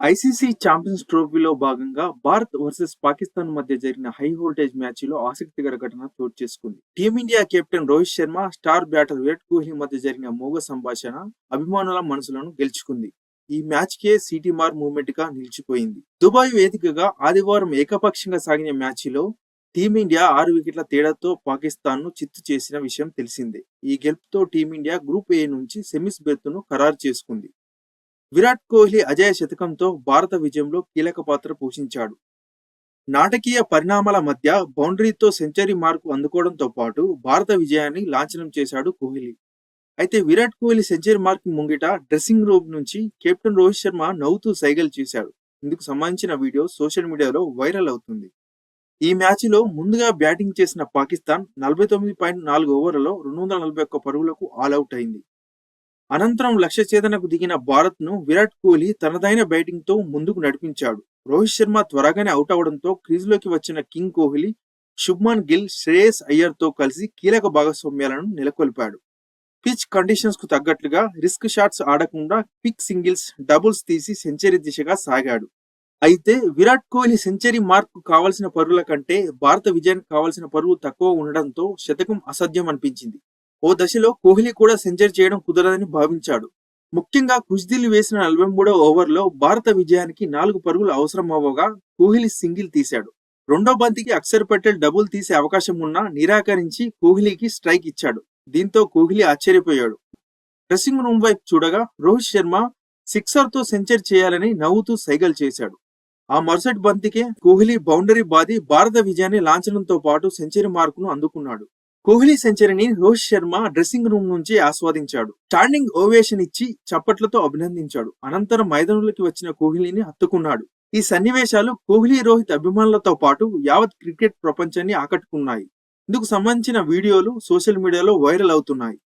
ICC champions ట్రోఫీలో భాగంగా Bharat versus Pakistan మధ్య జరిగిన హై వోల్టేజ్ మ్యాచ్లో ఆసక్తికర ఘటన చోటు చేసుకుంది. Team India captain Rohit Sharma star batter Virat Kohli మధ్య జరిగిన మోగ సంభాషణ అభిమానుల మనసులను గెలుచుకుంది. ఈ మ్యాచ్ కే సిటీ మార్ మూమెంట్గా నిలిచిపోయింది. దుబాయ్ వేదికగా ఆదివారం ఏకపక్షంగా సాగిన మ్యాచ్లో టీమిండియా ఆరు వికెట్ల తేడాతో పాకిస్తాన్ను చిత్తు చేసిన విషయం తెలిసిందే. ఈ గెలుపుతో టీమిండియా గ్రూప్ ఏ నుంచి సెమీస్ బెర్త్ను ఖరారు చేసుకుంది. విరాట్ కోహ్లీ అజయ శతకంతో భారత విజయంలో కీలక పాత్ర పోషించాడు. నాటకీయ పరిణామాల మధ్య బౌండరీతో సెంచరీ మార్కు అందుకోవడంతో పాటు భారత విజయాన్ని లాంఛనం చేశాడు కోహ్లీ. అయితే విరాట్ కోహ్లీ సెంచరీ మార్క్ ముంగిట డ్రెస్సింగ్ రూమ్ నుంచి కెప్టెన్ రోహిత్ శర్మ నవ్వుతూ సైగలు చేశాడు. ఇందుకు సంబంధించిన వీడియో సోషల్ మీడియాలో వైరల్ అవుతుంది. ఈ మ్యాచ్లో ముందుగా బ్యాటింగ్ చేసిన పాకిస్తాన్ నలభై తొమ్మిది పాయింట్ నాలుగు ఓవర్లలో రెండు వందల నలభై ఒక్క పరుగులకు ఆల్అవుట్ అయింది. అనంతరం లక్ష్య ఛేదనకు దిగిన భారత్ను విరాట్ కోహ్లీ తనదైన బ్యాటింగ్తో ముందుకు నడిపించాడు. రోహిత్ శర్మ త్వరగానే అవుట్ అవడంతో క్రీజ్లోకి వచ్చిన కింగ్ కోహ్లీ శుభ్మన్ గిల్ శ్రేయస్ అయ్యర్తో కలిసి కీలక భాగస్వామ్యాలను నెలకొల్పాడు. పిచ్ కండిషన్స్కు తగ్గట్లుగా రిస్క్ షాట్స్ ఆడకుండా క్విక్ సింగిల్స్ డబుల్స్ తీసి సెంచరీ దిశగా సాగాడు. అయితే విరాట్ కోహ్లీ సెంచరీ మార్క్ కావాల్సిన పరుగుల కంటే భారత విజయానికి కావాల్సిన పరుగు తక్కువ ఉండడంతో శతకం అసాధ్యం అనిపించింది. ఓ దశలో కోహ్లీ కూడా సెంచరీ చేయడం కుదరదని భావించాడు. ముఖ్యంగా కుజ్దిల్ వేసిన నలభై మూడో ఓవర్లో భారత విజయానికి నాలుగు పరుగులు అవసరం అవ్వగా కోహ్లీ సింగిల్ తీశాడు. రెండో బంతికి అక్షర్ పటేల్ డబుల్ తీసే అవకాశం ఉన్నా నిరాకరించి కోహ్లీకి స్ట్రైక్ ఇచ్చాడు. దీంతో కోహ్లీ ఆశ్చర్యపోయాడు. డ్రెస్సింగ్ రూమ్ వైపు చూడగా రోహిత్ శర్మ సిక్సర్తో సెంచరీ చేయాలని నవ్వుతూ సైగల్ చేశాడు. ఆ మరుసటి బంతికే కోహ్లీ బౌండరీ బాది భారత విజయాన్ని లాంఛనంతో పాటు సెంచరీ మార్కును అందుకున్నాడు. కోహ్లీ సెంచరీని రోహిత్ శర్మ డ్రెస్సింగ్ రూమ్ నుంచి ఆస్వాదించాడు. స్టాండింగ్ ఓవేషన్ ఇచ్చి చప్పట్లతో అభినందించాడు. అనంతరం మైదానంలోకి వచ్చిన కోహ్లీని హత్తుకున్నాడు. ఈ సన్నివేశాలు కోహ్లీ రోహిత్ అభిమానులతో పాటు యావత్ క్రికెట్ ప్రపంచాన్ని ఆకట్టుకున్నాయి. ఇందుకు సంబంధించిన వీడియోలు సోషల్ మీడియాలో వైరల్ అవుతున్నాయి.